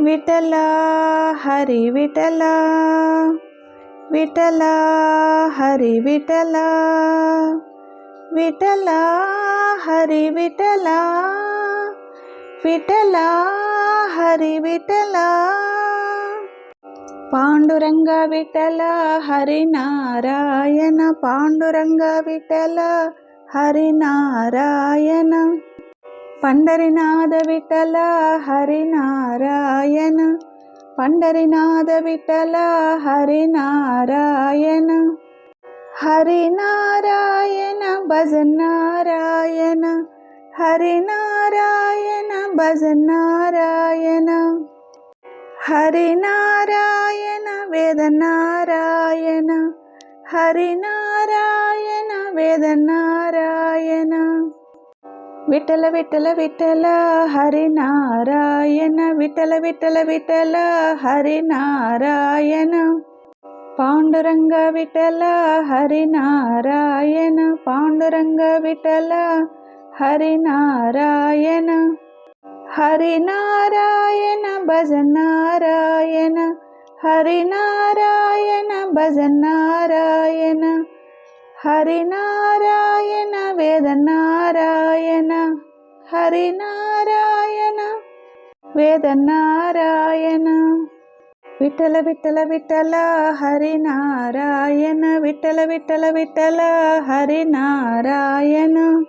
Vitthala Hari Vitthala. Vitthala Hari Vitthala. Vitthala Hari Vitthala. Vitthala Hari Vitthala. Panduranga Vitthala Harinarayana Panduranga Vitthala Harinarayana Pandharinath Vitthala Harinarayana Pandharinath Vitthala Harinarayana. Harinarayana భజనారాయణ Harinarayana భజనారాయణ Harinarayana Vedanarayana Harinarayana Vedanarayana. Vitthala Vitthala Vitthala Harinarayana. Vitthala Vitthala Vitthala Harinarayana. Panduranga Vitthala Harinarayana. Panduranga Vitthala Harinarayana. Harinarayana భజనారాయణ. Harinarayana భజనారాయణ. Hari Narayana Veda Narayana. Hari Narayana Veda Narayana. Vitthala Vitthala Vitthala Hari Narayana. Vitthala Vitthala Vitthala Hari Narayana.